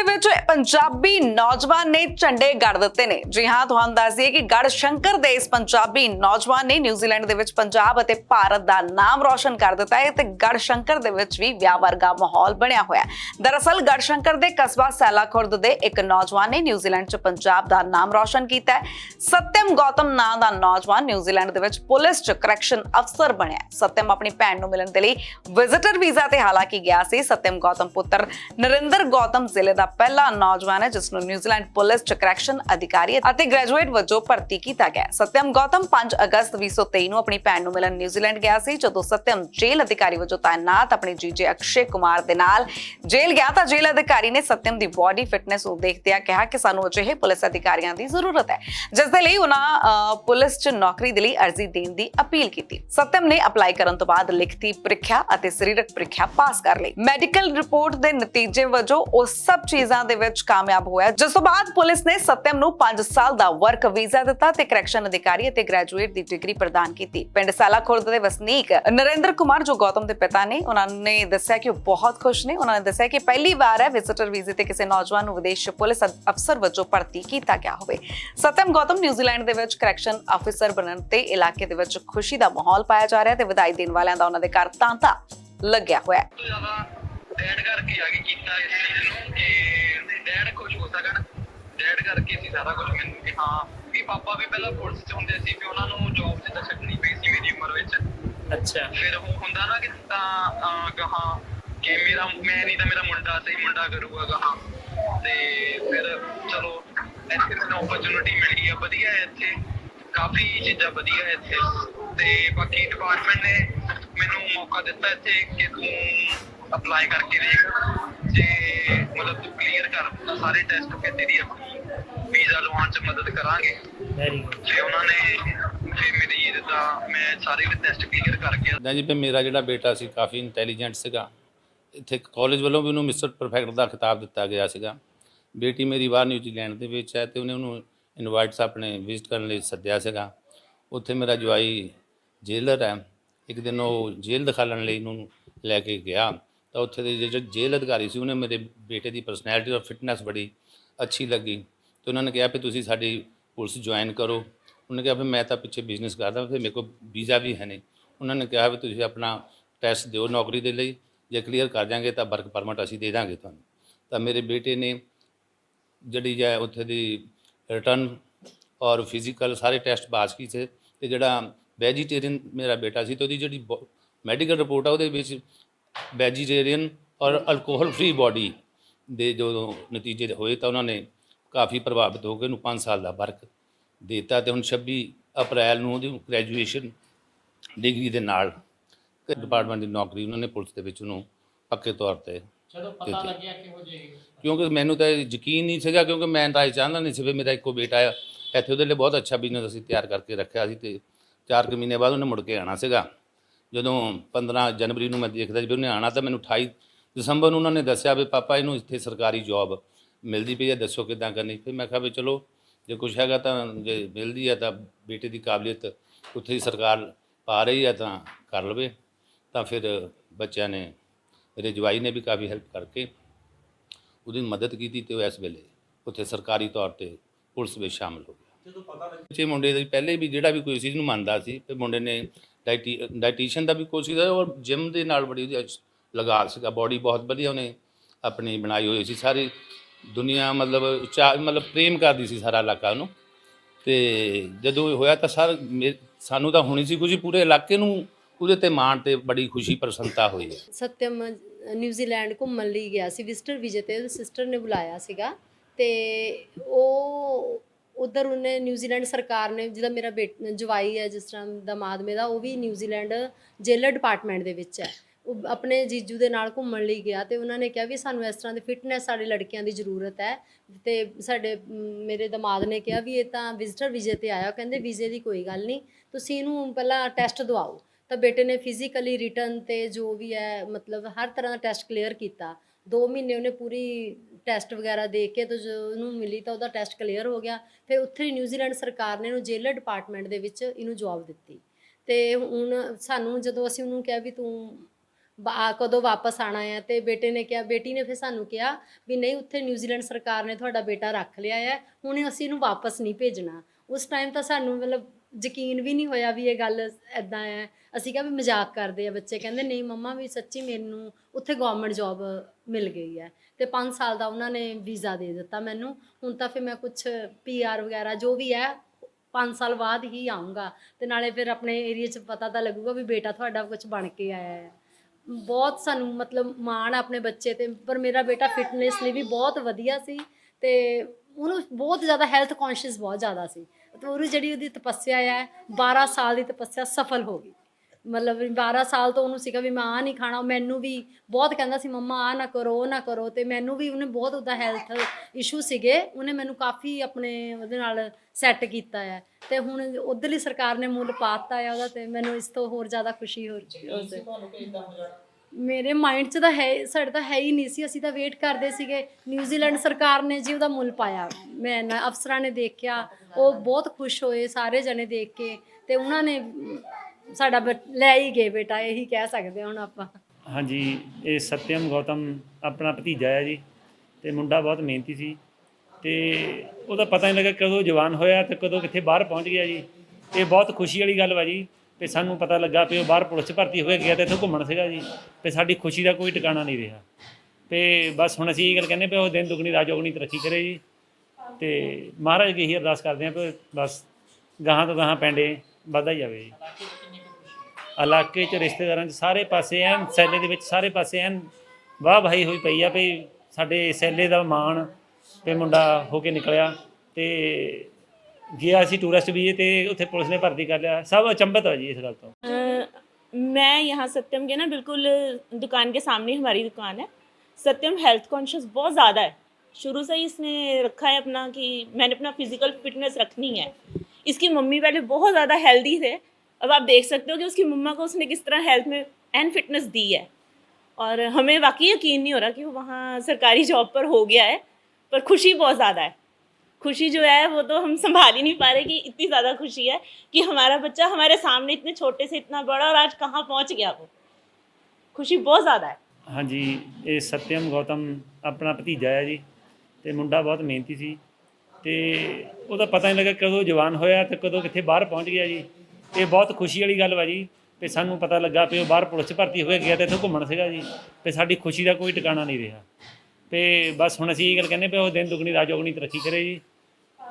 ਦੇ ਵਿੱਚ ਪੰਜਾਬੀ ਨੌਜਵਾਨ ਨੇ ਝੰਡੇ ਗੜ ਦਿੱਤੇ ਨੇ। ਜੀ ਹਾਂ, ਤੁਹਾਨੂੰ ਦੱਸ ਦਈਏ ਕਿ ਗੜ ਸ਼ੰਕਰ ਦੇ ਇਸ ਪੰਜਾਬੀ ਨੌਜਵਾਨ ਨੇ ਨਿਊਜ਼ੀਲੈਂਡ ਦੇ ਵਿੱਚ ਪੰਜਾਬ ਅਤੇ ਭਾਰਤ ਦਾ ਨਾਮ ਰੌਸ਼ਨ ਕਰ ਦਿੱਤਾ ਹੈ ਤੇ ਗੜ ਸ਼ੰਕਰ ਦੇ ਵਿੱਚ ਵੀ ਵਿਆਹ ਵਰਗਾ ਮਾਹੌਲ ਬਣਿਆ ਹੋਇਆ ਹੈ। ਦਰਅਸਲ, ਗੜ ਸ਼ੰਕਰ ਦੇ ਕਸਬਾ ਸੈਲਾ ਖੁਰਦ ਦੇ ਇੱਕ ਨੌਜਵਾਨ ਨੇ ਨਿਊਜ਼ੀਲੈਂਡ 'ਚ ਪੰਜਾਬ ਦਾ ਨਾਮ ਰੌਸ਼ਨ ਕੀਤਾ ਹੈ। ਸਤਿਅਮ ਗੌਤਮ ਨਾਂ ਦਾ ਨੌਜਵਾਨ ਨਿਊਜ਼ੀਲੈਂਡ ਦੇ ਵਿੱਚ ਪੁਲਿਸ 'ਚ ਕਰੈਕਸ਼ਨ ਅਫਸਰ ਬਣਿਆ ਹੈ। ਸਤਿਅਮ ਆਪਣੀ ਭੈਣ ਨੂੰ ਮਿਲਣ ਦੇ ਲਈ ਵਿਜ਼ਿਟਰ ਵੀਜ਼ਾ ਤੇ ਹਾਲਾਂਕਿ ਗਿਆ ਸੀ। ਸਤਿਅਮ ਗੌਤਮ ਪੁੱਤਰ ਨਰਿੰਦਰ ਗੌਤਮ ਜ਼ਿਲ੍ਹੇ ਦਾ ਪਹਿਲਾ ਨੌਜਵਾਨ ਹੈ ਜਿਸ ਨੂੰ ਨਿਊਜ਼ੀਲੈਂਡ ਪੁਲਿਸ 'ਚ ਕਰੈਕਸ਼ਨ ਅਧਿਕਾਰੀ ਅਤੇ ਗ੍ਰੈਜੂਏਟ ਵਜੋਂ ਭਰਤੀ ਕੀਤਾ ਗਿਆ ਹੈ। ਸਤਿਅਮ ਗੌਤਮ 5 ਅਗਸਤ 2023 ਨੂੰ ਆਪਣੀ ਭੈਣ ਨੂੰ ਮਿਲਣ ਨਿਊਜ਼ੀਲੈਂਡ ਗਿਆ ਸੀ। ਜਦੋਂ ਸਤਿਅਮ ਜੇਲ੍ਹ ਅਧਿਕਾਰੀ ਵਜੋਂ ਤਾਇਨਾਤ ਆਪਣੇ ਜੀਜੇ ਅਕਸ਼ੇ ਕੁਮਾਰ ਦੇ ਨਾਲ ਜੇਲ੍ਹ ਗਿਆ ਤਾਂ ਜੇਲ੍ਹ ਅਧਿਕਾਰੀ ਨੇ ਸਤਿਅਮ ਦੀ ਬਾਡੀ ਫਿਟਨੈਸ ਨੂੰ ਦੇਖਦਿਆਂ ਕਿਹਾ ਕਿ ਸਾਨੂੰ ਅਜਿਹੇ ਪੁਲਿਸ ਅਧਿਕਾਰੀਆਂ ਦੀ ਜ਼ਰੂਰਤ ਹੈ, ਜਿਸ ਦੇ ਲਈ ਉਹਨਾਂ ਪੁਲਿਸ 'ਚ ਨੌਕਰੀ ਦੇ ਲਈ ਅਰਜ਼ੀ ਦੇਣ ਦੀ ਅਪੀਲ ਕੀਤੀ। ਸਤਿਅਮ ਨੇ ਅਪਲਾਈ ਕਰਨ ਤੋਂ ਬਾਅਦ ਲਿਖਤੀ ਪ੍ਰੀਖਿਆ ਅਤੇ ਸਰੀਰਕ ਪ੍ਰੀਖਿਆ ਪਾਸ ਕਰ ਲਈ। ਮੈਡੀਕਲ ਰਿਪੋਰਟ ਦੇ ਨਤੀਜੇ ਵਜੋਂ ਉਹ ਸਭ ਚੀਜ਼ਾਂ ਦੇ ਵਿੱਚ ਕਾਮਯਾਬ ਹੋਇਆ ਜਿਸ ਤੋਂ ਬਾਅਦ ਪੁਲਿਸ ਨੇ ਸਤਿਅਮ ਨੂੰ 5 ਸਾਲ ਦਾ ਵਰਕ ਵੀਜ਼ਾ ਦਿੱਤਾ ਤੇ ਕਰੈਕਸ਼ਨ ਅਧਿਕਾਰੀ ਅਤੇ ਗ੍ਰੈਜੂਏਟ ਦੀ ਡਿਗਰੀ ਪ੍ਰਦਾਨ ਕੀਤੀ। ਪਿੰਡ ਸਾਲਾ ਖੁਰਦ ਦੇ ਵਸਨੀਕ ਨਰਿੰਦਰ ਕੁਮਾਰ, ਜੋ ਗੌਤਮ ਦੇ ਪਿਤਾ ਨੇ, ਉਹਨਾਂ ਨੇ ਦੱਸਿਆ ਕਿ ਉਹ ਬਹੁਤ ਖੁਸ਼ ਨੇ। ਉਹਨਾਂ ਨੇ ਦੱਸਿਆ ਕਿ ਪਹਿਲੀ ਵਾਰ ਹੈ ਵਿਜ਼ਿਟਰ ਵੀਜ਼ੇ ਤੇ ਕਿਸੇ ਨੌਜਵਾਨ ਨੂੰ ਵਿਦੇਸ਼ ਪੁਲਿਸ ਅਫਸਰ ਵਜੋਂ ਭਰਤੀ ਕੀਤਾ ਗਿਆ ਹੋਵੇ। ਸਤਿਅਮ ਗੌਤਮ ਨਿਊਜ਼ੀਲੈਂਡ ਦੇ ਵਿੱਚ ਕਰੈਕਸ਼ਨ ਅਫਸਰ ਬਣਨ ਤੇ ਇਲਾਕੇ ਦੇ ਵਿੱਚ ਖੁਸ਼ੀ ਦਾ ਮਾਹੌਲ ਪਾਇਆ ਜਾ ਰਿਹਾ ਤੇ ਵਧਾਈ ਦੇਣ ਵਾਲਿਆਂ ਦਾ ਉਹਨਾਂ ਦੇ ਘਰ ਤਾਂਤਾ ਲੱਗਿਆ ਹੋਇਆ ਹੈ। ਤੋਂ ਕਰਕੇ ਆ ਕੇ ਕੀਤਾ ਇਸ ਚੀਜ਼ ਨੂੰ ਕਿ ਕਰਕੇ ਸੀ ਸਾਰਾ ਕੁਝ ਮੈਨੂੰ ਕਿ ਹਾਂ ਵੀ ਪਾਪਾ ਵੀ ਪਹਿਲਾਂ ਪੁਲਿਸ 'ਚ ਹੁੰਦੇ ਸੀ ਵੀ ਉਹਨਾਂ ਨੂੰ ਜੌਬ ਤਾਂ ਛੱਡਣੀ ਪਈ ਸੀ ਮੇਰੀ ਉਮਰ ਵਿੱਚ। ਅੱਛਾ। ਫਿਰ ਉਹ ਹੁੰਦਾ ਨਾ ਕਿ ਤਾਂ ਗਾਹਾਂ ਕਿ ਮੇਰਾ ਮੈਂ ਨਹੀਂ ਤਾਂ ਮੇਰਾ ਮੁੰਡਾ ਸਹੀ ਮੁੰਡਾ ਕਰੂਗਾ ਗਾਹਾਂ ਤੇ ਫਿਰ ਚਲੋ ਇੱਥੇ ਮੈਨੂੰ ਓਪਰਚੁਨਿਟੀ ਮਿਲੀ ਆ ਵਧੀਆ ਹੈ ਇੱਥੇ। ਕਾਫੀ ਚੀਜ਼ਾਂ ਵਧੀਆ ਹੈ ਇੱਥੇ। ਤੇ ਬਾਕੀ ਡਿਪਾਰਟਮੈਂਟ ਨੇ ਮੈਨੂੰ ਮੌਕਾ ਦਿੱਤਾ ਇੱਥੇ ਕਿ ਤੂੰ ਅਪਲਾਈ ਕਰਕੇ ਦੇਖ। ਜੇ ਮਤਲਬ ਤੂੰ ਕਲੀਅਰ ਕਰ ਸਾਰੇ ਟੈਸਟ ਕਿ ਤੇਰੀ ਆਪਣੀ ਵੀਜ਼ਾ ਲਵਾਉਣ ਚ ਮਦਦ ਕਰਾਂਗੇ। ਵੈਰੀ ਗੁੱਡ ਤੇ ਉਹਨਾਂ ਨੇ ਫਿਰ ਮੇਰੀ ਜਿੱਦਾਂ ਮੈਂ ਸਾਰੇ ਟੈਸਟ ਕਲੀਅਰ ਕਰ ਗਿਆ ਦਾ ਜੀ ਵੀ ਮੇਰਾ ਜਿਹੜਾ ਬੇਟਾ ਸੀ ਕਾਫੀ ਇੰਟੈਲੀਜੈਂਟ ਸੀਗਾ। ਇੱਥੇ ਕਾਲਜ ਵੱਲੋਂ ਵੀ ਉਹਨੂੰ ਮਿਸਟਰ ਪਰਫੈਕਟ ਦਾ ਖਿਤਾਬ ਦਿੱਤਾ ਗਿਆ ਸੀਗਾ। ਬੇਟੀ ਮੇਰੀ ਬਾਹਰ ਨਿਊਜ਼ੀਲੈਂਡ ਦੇ ਵਿੱਚ ਹੈ ਤੇ ਉਹਨੇ ਉਹਨੂੰ ਇਨਵਾਈਟਸ ਆਪਣੇ ਵਿਜ਼ਿਟ ਕਰਨ ਲਈ ਸੱਦਿਆ ਸੀਗਾ। ਉੱਥੇ ਮੇਰਾ ਜਵਾਈ ਜੇਲਰ ਹੈ। ਇੱਕ ਦਿਨ ਉਹ ਜੇਲ੍ਹ ਦਿਖਾਲਣ ਲਈ ਇਹਨੂੰ ਲੈ ਕੇ ਗਿਆ। ਤਾਂ ਉੱਥੇ ਦੇ ਜਿਹੜੇ ਜੇਲ੍ਹ ਅਧਿਕਾਰੀ ਸੀ, ਉਹਨੇ ਮੇਰੇ ਬੇਟੇ ਦੀ ਪਰਸਨੈਲਿਟੀ ਔਰ ਫਿਟਨੈਸ ਬੜੀ ਅੱਛੀ ਲੱਗੀ। ਤੇ ਉਹਨਾਂ ਨੇ ਕਿਹਾ ਵੀ ਤੁਸੀਂ ਸਾਡੀ ਪੁਲਿਸ ਜੁਆਇਨ ਕਰੋ। ਉਹਨੇ ਕਿਹਾ ਵੀ ਮੈਂ ਤਾਂ ਪਿੱਛੇ ਬਿਜ਼ਨਸ ਕਰਦਾ, ਫਿਰ ਮੇਰੇ ਕੋਲ ਵੀਜ਼ਾ ਵੀ ਹੈ ਨਹੀਂ। ਉਹਨਾਂ ਨੇ ਕਿਹਾ ਵੀ ਤੁਸੀਂ ਆਪਣਾ ਟੈਸਟ ਦਿਓ ਨੌਕਰੀ ਦੇ ਲਈ, ਜੇ ਕਲੀਅਰ ਕਰ ਜਾਗੇ ਤਾਂ ਵਰਕ ਪਰਮਿਟ ਅਸੀਂ ਦੇ ਦਾਂਗੇ ਤੁਹਾਨੂੰ। ਤਾਂ ਮੇਰੇ ਬੇਟੇ ਨੇ ਜਿਹੜੀ ਹੈ ਉੱਥੇ ਦੀ ਰਿਟਰਨ ਔਰ ਫਿਜ਼ੀਕਲ ਸਾਰੇ ਟੈਸਟ ਪਾਸ ਕੀਤੇ। ਤੇ ਜਿਹੜਾ ਵੈਜੀਟੇਰੀਅਨ ਮੇਰਾ ਬੇਟਾ ਸੀ, ਤੇ ਉਹਦੀ ਜਿਹੜੀ ਮੈਡੀਕਲ ਰਿਪੋਰਟ ਆ, ਉਹਦੇ ਵਿੱਚ ਵੈਜੀਟੇਰੀਅਨ ਔਰ ਅਲਕੋਹਲ ਫ੍ਰੀ ਬਾਡੀ ਦੇ ਜਦੋਂ ਨਤੀਜੇ ਹੋਏ ਤਾਂ ਉਹਨਾਂ ਨੇ ਕਾਫੀ ਪ੍ਰਭਾਵਿਤ ਹੋ ਕੇ ਉਹਨੂੰ 5 ਸਾਲ ਦਾ ਵਰਕ ਦਿੱਤਾ ਤੇ ਹੁਣ 26 ਅਪ੍ਰੈਲ ਨੂੰ ਉਹਦੀ ਗ੍ਰੈਜੂਏਸ਼ਨ ਡਿਗਰੀ ਦੇ ਨਾਲ ਡਿਪਾਰਟਮੈਂਟ ਦੀ ਨੌਕਰੀ ਉਹਨਾਂ ਨੇ ਪੁਲਿਸ ਦੇ ਵਿੱਚ ਉਹਨੂੰ ਪੱਕੇ ਤੌਰ ਤੇ ਜਦੋਂ ਪਤਾ। ਲੱਗਿਆ ਕਿਹੋ ਜਿਹੇ ਕਿਉਂਕਿ ਮੈਨੂੰ ਤਾਂ ਯਕੀਨ ਨਹੀਂ ਸੀਗਾ ਕਿਉਂਕਿ ਮੈਂ ਤਾਂ ਇਹ ਚਾਹੁੰਦਾ ਨਹੀਂ ਸੀ ਵੀ ਮੇਰਾ ਇੱਕੋ ਬੇਟਾ ਆ। ਇੱਥੇ ਉਹਦੇ ਲਈ ਬਹੁਤ ਅੱਛਾ ਬਿਜ਼ਨਸ ਅਸੀਂ ਤਿਆਰ ਕਰਕੇ ਰੱਖਿਆ ਸੀ ਤੇ 4 ਕੁ ਮਹੀਨੇ ਬਾਅਦ ਉਹਨੇ ਮੁੜ ਕੇ ਆਣਾ ਸੀਗਾ। ਜਦੋਂ 15 ਜਨਵਰੀ ਨੂੰ ਮੈਂ ਦੇਖਦਾ ਸੀ ਵੀ ਉਹਨੇ ਆਣਾ ਤਾਂ ਮੈਨੂੰ 28 ਦਸੰਬਰ ਨੂੰ ਉਹਨਾਂ ਨੇ ਦੱਸਿਆ ਵੀ ਪਾਪਾ ਇਹਨੂੰ ਇੱਥੇ ਸਰਕਾਰੀ ਜੌਬ ਮਿਲਦੀ ਪਈ ਹੈ, ਦੱਸੋ ਕਿੱਦਾਂ ਕਰਨੀ। ਫਿਰ ਮੈਂ ਕਿਹਾ ਵੀ ਚਲੋ, ਜੇ ਕੁਛ ਹੈਗਾ ਤਾਂ ਜੇ ਮਿਲਦੀ ਹੈ ਤਾਂ ਬੇਟੇ ਦੀ ਕਾਬਲੀਅਤ ਉੱਥੇ ਹੀ ਸਰਕਾਰ ਪਾ ਰਹੀ ਹੈ ਤਾਂ ਕਰ ਲਵੇ। ਤਾਂ ਫਿਰ ਬੱਚਿਆਂ ਨੇ, ਮੇਰੇ ਜਵਾਈ ਨੇ ਵੀ ਕਾਫੀ ਹੈਲਪ ਕਰਕੇ ਉਹਦੀ ਮਦਦ ਕੀਤੀ ਤੇ ਉਹ ਇਸ ਵੇਲੇ ਉੱਥੇ ਸਰਕਾਰੀ ਤੌਰ ਤੇ ਪੁਲਿਸ ਵਿੱਚ ਸ਼ਾਮਲ ਹੋ ਜਦੋਂ ਪਤਾ ਲੱਗੇ ਮੁੰਡੇ ਦੇ ਪਹਿਲੇ ਵੀ ਜਿਹੜਾ ਵੀ ਕੋਈ ਚੀਜ਼ ਨੂੰ ਮੰਨਦਾ ਸੀ ਤੇ ਮੁੰਡੇ ਨੇ ਡਾਈਟੀ ਡਾਈਟੀਸ਼ੀਅਨ ਦਾ ਵੀ ਕੋਰਸ ਕੀਤਾ ਔਰ ਜਿਮ ਦੇ ਨਾਲ ਬੜੀ ਉਹਦੀ ਲਗਾਅ ਸੀਗਾ ਬਾਡੀ ਬਹੁਤ ਵਧੀਆ ਉਹਨੇ ਆਪਣੀ ਬਣਾਈ ਹੋਈ ਸੀ ਸਾਰੀ ਦੁਨੀਆ ਮਤਲਬ ਚਾ ਮਤਲਬ ਪ੍ਰੇਮ ਕਰਦੀ ਸੀ ਸਾਰਾ ਇਲਾਕਾ ਉਹਨੂੰ। ਤੇ ਜਦੋਂ ਇਹ ਹੋਇਆ ਤਾਂ ਸਰ ਮੇ- ਸਾਨੂੰ ਤਾਂ ਹੋਣੀ ਸੀ ਖੁਸ਼ੀ ਪੂਰੇ ਇਲਾਕੇ ਨੂੰ ਉਹਦੇ ਤੇ ਮਾਣ ਤੇ ਬੜੀ ਖੁਸ਼ੀ ਪ੍ਰਸੰਨਤਾ ਹੋਈ ਹੈ। ਸਤਿਅਮ ਨਿਊਜ਼ੀਲੈਂਡ ਘੁੰਮਣ ਲਈ ਗਿਆ ਸੀ ਵਿਜ਼ਟਰ ਵੀਜ਼ੇ ਤੇ ਉਹਦੀ ਸਿਸਟਰ ਨੇ ਬੁਲਾਇਆ ਸੀਗਾ ਤੇ ਉਹ ਉਧਰ ਉਹਨੇ ਨਿਊਜ਼ੀਲੈਂਡ ਸਰਕਾਰ ਨੇ, ਜਿਹਦਾ ਮੇਰਾ ਬੇਟ, ਜਵਾਈ ਹੈ ਜਿਸ ਤਰ੍ਹਾਂ ਦਮਾਦ ਮੇਰਾ ਉਹ ਵੀ ਨਿਊਜ਼ੀਲੈਂਡ ਜੇਲਰ ਡਿਪਾਰਟਮੈਂਟ ਦੇ ਵਿੱਚ ਹੈ। ਉਹ ਆਪਣੇ ਜੀਜੂ ਦੇ ਨਾਲ ਘੁੰਮਣ ਲਈ ਗਿਆ ਤੇ ਉਹਨਾਂ ਨੇ ਕਿਹਾ ਵੀ ਸਾਨੂੰ ਇਸ ਤਰ੍ਹਾਂ ਦੀ ਫਿਟਨੈਸ ਸਾਡੇ ਲੜਕਿਆਂ ਦੀ ਜ਼ਰੂਰਤ ਹੈ ਤੇ ਸਾਡੇ ਮੇਰੇ ਦਮਾਦ ਨੇ ਕਿਹਾ ਵੀ ਇਹ ਤਾਂ ਵਿਜ਼ਟਰ ਵੀਜ਼ੇ ਤੇ ਆਇਆ। ਕਹਿੰਦੇ ਵੀਜ਼ੇ ਦੀ ਕੋਈ ਗੱਲ ਨਹੀਂ, ਤੁਸੀਂ ਇਹਨੂੰ ਪਹਿਲਾਂ ਟੈਸਟ ਦਵਾਓ। ਤਾਂ ਬੇਟੇ ਨੇ ਫਿਜ਼ੀਕਲੀ ਰਿਟਰਨ ਤੇ ਜੋ ਵੀ ਹੈ, ਮਤਲਬ ਹਰ ਤਰ੍ਹਾਂ ਦਾ ਟੈਸਟ ਕਲੀਅਰ ਕੀਤਾ। 2 ਮਹੀਨੇ ਉਹਨੇ ਪੂਰੀ ਟੈਸਟ ਵਗੈਰਾ ਦੇ ਕੇ ਤੇ ਜੋ ਉਹਨੂੰ ਮਿਲੀ ਤਾਂ ਉਹਦਾ ਟੈਸਟ ਕਲੀਅਰ ਹੋ ਗਿਆ। ਫਿਰ ਉੱਥੇ ਹੀ ਨਿਊਜ਼ੀਲੈਂਡ ਸਰਕਾਰ ਨੇ ਇਹਨੂੰ ਜੇਲਰ ਡਿਪਾਰਟਮੈਂਟ ਦੇ ਵਿੱਚ ਇਹਨੂੰ ਜੌਬ ਦਿੱਤੀ। ਤੇ ਹੁਣ ਸਾਨੂੰ ਜਦੋਂ ਅਸੀਂ ਉਹਨੂੰ ਕਿਹਾ ਵੀ ਤੂੰ ਵਾ- ਕਦੋਂ ਵਾਪਸ ਆਣਾ ਹੈ ਤੇ ਬੇਟੇ ਨੇ ਕਿਹਾ, ਬੇਟੀ ਨੇ ਫਿਰ ਸਾਨੂੰ ਕਿਹਾ ਵੀ ਨਹੀਂ, ਉੱਥੇ ਨਿਊਜ਼ੀਲੈਂਡ ਸਰਕਾਰ ਨੇ ਤੁਹਾਡਾ ਬੇਟਾ ਰੱਖ ਲਿਆ ਹੈ, ਹੁਣ ਅਸੀਂ ਇਹਨੂੰ ਵਾਪਸ ਨਹੀਂ ਭੇਜਣਾ। ਉਸ ਟਾਈਮ ਤਾਂ ਸਾਨੂੰ ਮਤਲਬ ਯਕੀਨ ਵੀ ਨਹੀਂ ਹੋਇਆ ਵੀ ਇਹ ਗੱਲ ਐਦਾਂ ਹੈ। ਅਸੀਂ ਕਿਹਾ ਵੀ ਮਜ਼ਾਕ ਕਰਦੇ ਆ ਬੱਚੇ। ਕਹਿੰਦੇ, ਨਹੀਂ, ਮੰਮਾ ਵੀ ਸੱਚੀ ਮੈਨੂੰ ਉੱਥੇ ਗਵਰਨਮੈਂਟ ਜੌਬ ਮਿਲ ਗਈ ਹੈ। ਤੇ 5 ਸਾਲ ਦਾ ਉਹਨਾਂ ਨੇ ਵੀਜ਼ਾ ਦੇ ਦਿੱਤਾ ਮੈਨੂੰ। ਹੁਣ ਤਾਂ ਫਿਰ ਮੈਂ ਕੁਝ ਪੀਆਰ ਵਗੈਰਾ ਜੋ ਵੀ ਹੈ 5 ਸਾਲ ਬਾਅਦ ਹੀ ਆਉਂਗਾ ਤੇ ਨਾਲੇ ਫਿਰ ਆਪਣੇ ਏਰੀਆ 'ਚ ਪਤਾ ਤਾਂ ਲੱਗੂਗਾ ਵੀ ਬੇਟਾ ਤੁਹਾਡਾ ਕੁਝ ਬਣ ਕੇ ਆਇਆ ਹੈ। ਬਹੁਤ ਸਾਨੂੰ ਮਤਲਬ ਮਾਣ ਆ ਆਪਣੇ ਬੱਚੇ ਤੇ, ਪਰ ਮੇਰਾ ਬੇਟਾ ਫਿਟਨੈਸ ਲਈ ਵੀ ਬਹੁਤ ਵਧੀਆ ਸੀ। ਤੇ ਉਹਨੂੰ ਬਹੁਤ ਜ਼ਿਆਦਾ ਹੈਲਥ ਕੌਨਸ਼ੀਅਸ ਬਹੁਤ ਜ਼ਿਆਦਾ ਸੀ। ਤੇ ਉਹਦੀ ਜਿਹੜੀ ਉਹਦੀ ਤਪੱਸਿਆ ਹੈ 12 ਸਾਲ ਦੀ ਤਪੱਸਿਆ ਸਫਲ ਹੋ ਗਈ। ਮਤਲਬ 12 ਸਾਲ ਤੋਂ ਉਹਨੂੰ ਸੀਗਾ ਵੀ ਮੈਂ ਆ ਨਹੀਂ ਖਾਣਾ ਮੈਨੂੰ ਵੀ ਬਹੁਤ ਕਹਿੰਦਾ ਸੀ, ਮੰਮਾ ਆ ਨਾ ਕਰੋ, ਉਹ ਨਾ ਕਰੋ। ਤੇ ਮੈਨੂੰ ਵੀ ਉਹਨੇ ਬਹੁਤ ਉਹਦਾ ਹੈਲਥ ਇਸ਼ੂ ਸੀਗੇ, ਉਹਨੇ ਮੈਨੂੰ ਕਾਫੀ ਆਪਣੇ ਉਹਦੇ ਨਾਲ ਸੈੱਟ ਕੀਤਾ ਹੈ ਤੇ ਹੁਣ ਉਧਰਲੀ ਸਰਕਾਰ ਨੇ ਮੁੱਲ ਪਾਤਾ ਹੈ ਉਹਦਾ ਤੇ ਮੈਨੂੰ ਇਸ ਤੋਂ ਹੋਰ ਜ਼ਿਆਦਾ ਖੁਸ਼ੀ ਹੋ ਰਹੀ ਹੈ। ਮੇਰੇ ਮਾਈਂਡ 'ਚ ਤਾਂ ਹੈ, ਸਾਡੇ ਤਾਂ ਹੈ ਹੀ ਨਹੀਂ ਸੀ, ਅਸੀਂ ਤਾਂ ਵੇਟ ਕਰਦੇ ਸੀਗੇ। ਨਿਊਜ਼ੀਲੈਂਡ ਸਰਕਾਰ ਨੇ ਜੀ ਉਹਦਾ ਮੁੱਲ ਪਾਇਆ। ਮੈਂ ਨਾ ਅਫਸਰਾਂ ਨੇ ਦੇਖਿਆ, ਉਹ ਬਹੁਤ ਖੁਸ਼ ਹੋਏ ਸਾਰੇ ਜਣੇ ਦੇਖ ਕੇ ਤੇ ਉਹਨਾਂ ਨੇ, ਸਾਡਾ ਬ- ਲੈ ਹੀ ਗਏ ਬੇਟਾ, ਇਹੀ ਕਹਿ ਸਕਦੇ ਹਾਂ ਹੁਣ ਆਪਾਂ। ਹਾਂਜੀ, ਇਹ ਸਤਿਅਮ ਗੌਤਮ ਆਪਣਾ ਭਤੀਜਾ ਹੈ ਜੀ ਤੇ ਮੁੰਡਾ ਬਹੁਤ ਮਿਹਨਤੀ ਸੀ ਤੇ ਉਹਦਾ ਪਤਾ ਨਹੀਂ ਲੱਗਾ ਕਦੋਂ ਜਵਾਨ ਹੋਇਆ ਤੇ ਕਦੋਂ ਕਿੱਥੇ ਬਾਹਰ ਪਹੁੰਚ ਗਿਆ ਜੀ। ਇਹ ਬਹੁਤ ਖੁਸ਼ੀ ਵਾਲੀ ਗੱਲ ਵਾ ਜੀ। ਤੇ ਸਾਨੂੰ ਪਤਾ ਲੱਗਾ ਵੀ ਉਹ ਬਾਹਰ ਪੁਲਿਸ 'ਚ ਭਰਤੀ ਹੋਏ ਗਿਆ ਤੇ ਇੱਥੇ ਘੁੰਮਣ ਸੀਗਾ ਜੀ, ਤੇ ਸਾਡੀ ਖੁਸ਼ੀ ਦਾ ਕੋਈ ਟਿਕਾਣਾ ਨਹੀਂ ਰਿਹਾ। ਤੇ ਬਸ ਹੁਣ ਅਸੀਂ ਇਹ ਗੱਲ ਕਹਿੰਦੇ ਪਏ, ਉਹ ਦਿਨ ਦੁਗਣੀ, ਰਾਤ ਚੌਗਣੀ ਤਰੱਕੀ ਕਰੇ ਜੀ। ਤੇ ਮਹਾਰਾਜ ਅੱਗੇ ਇਹੀ ਅਰਦਾਸ ਕਰਦੇ ਹਾਂ ਕਿ ਬਸ ਗਾਹਾਂ ਤੋਂ ਗਾਹਾਂ ਪੈਂਡੇ ਵੱਧਦਾ ਹੀ ਜਾਵੇ ਜੀ। ਇਲਾਕੇ 'ਚ ਰਿਸ਼ਤੇਦਾਰਾਂ 'ਚ ਸਾਰੇ ਪਾਸੇ ਐਨ, ਸੈਲੇ ਦੇ ਵਿੱਚ ਸਾਰੇ ਪਾਸੇ ਐਨ ਵਾਹ ਭਾਈ ਹੋਈ ਪਈ ਆ ਵੀ ਸਾਡੇ ਸੈਲੇ ਦਾ ਮਾਣ ਤੇ ਮੁੰਡਾ ਹੋ ਕੇ ਨਿਕਲਿਆ ਤੇ ਗਿਆ ਸੀ ਟੂਰਿਸਟ ਵੀਜ਼ੇ ਤੇ ਉੱਥੇ ਪੁਲਿਸ ਨੇ ਭਰਤੀ ਕਰ ਲਿਆ ਸਭ ਅਚੰਭਤ ਆ ਜੀ ਇਸ ਗੱਲ ਤੋਂ अ, मैं यहाँ सत्यम के ना बिल्कुल दुकान के सामने हमारी दुकान है सत्यम हेल्थ कॉन्शियस बहुत ज़्यादा है शुरू से ही इसने रखा है अपना कि मैंने अपना फिजिकल फिटनेस रखनी है इसकी मम्मी पहले बहुत ज़्यादा हेल्दी थे अब आप देख सकते हो कि उसकी मम्मा को उसने किस तरह हेल्थ में एंड फिटनेस दी है और हमें वाकई यकीन नहीं हो रहा कि वो वहाँ सरकारी जॉब पर हो गया है पर खुशी बहुत ज़्यादा है खुशी जो है वो तो हम संभाल ही नहीं पा रहे कि इतनी ज़्यादा खुशी है कि हमारा बच्चा हमारे सामने इतने छोटे से इतना बड़ा और आज कहाँ पहुँच गया वो खुशी बहुत ज़्यादा है ਹਾਂਜੀ ਇਹ ਸਤਿਅਮ ਗੌਤਮ ਆਪਣਾ ਭਤੀਜਾ ਹੈ ਜੀ ਤੇ ਮੁੰਡਾ ਬਹੁਤ ਮਿਹਨਤੀ ਸੀ ਤੇ ਉਹਦਾ ਪਤਾ ਨਹੀਂ ਲੱਗਾ ਕਦੋਂ ਜਵਾਨ ਹੋਇਆ ਤੇ ਕਦੋਂ ਕਿੱਥੇ ਬਾਹਰ ਪਹੁੰਚ ਗਿਆ ਜੀ ਇਹ ਬਹੁਤ ਖੁਸ਼ੀ ਵਾਲੀ ਗੱਲ ਵਾ ਜੀ ਤੇ ਸਾਨੂੰ ਪਤਾ ਲੱਗਾ ਕਿ ਉਹ ਬਾਹਰ ਪੁਲਿਸ 'ਚ ਭਰਤੀ ਹੋਏ ਗਿਆ ਤੇ ਇੱਥੇ ਘੁੰਮਣ ਸੀਗਾ ਜੀ ਤੇ ਸਾਡੀ ਖੁਸ਼ੀ ਦਾ ਕੋਈ ਟਿਕਾਣਾ ਨਹੀਂ ਰਿਹਾ ਤੇ ਬਸ ਹੁਣ ਅਸੀਂ ਇਹ ਗੱਲ ਕਹਿੰਦੇ ਪਏ ਉਹ ਦਿਨ ਦੁਗਣੀ ਰਾਤ ਚੌਗਣੀ ਤਰੱਕੀ ਕਰੇ ਜੀ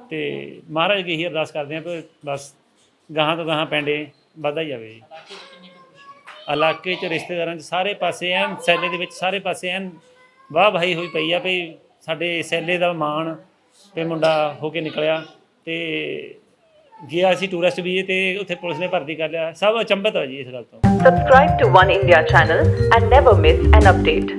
ਤੇ ਮਹਾਰਾਜ ਅੱਗੇ ਇਹੀ ਅਰਦਾਸ ਕਰਦੇ ਹਾਂ ਕਿ ਬਸ ਗਾਹਾਂ ਤੋਂ ਗਾਹਾਂ ਪੈਂਡੇ ਵੱਧਦਾ ਹੀ ਜਾਵੇ ਜੀ ਇਲਾਕੇ 'ਚ ਰਿਸ਼ਤੇਦਾਰਾਂ 'ਚ ਸਾਰੇ ਪਾਸੇ ਐਨ, ਸੈਲੇ ਦੇ ਵਿੱਚ ਸਾਰੇ ਪਾਸੇ ਐਨ ਵਾਹ ਭਾਈ ਹੋਈ ਪਈ ਆ ਵੀ ਸਾਡੇ ਸੈਲੇ ਦਾ ਮਾਣ ਤੇ ਮੁੰਡਾ ਹੋ ਕੇ ਨਿਕਲਿਆ ਤੇ ਗਿਆ ਸੀ ਟੂਰਿਸਟ ਵੀਜ਼ੇ ਤੇ ਉੱਥੇ ਪੁਲਿਸ ਨੇ ਭਰਤੀ ਕਰ ਲਿਆ, ਸਭ ਅਚੰਭਤ ਆ ਜੀ ਇਸ ਗੱਲ ਤੋਂ Subscribe to One India channel and never miss an update.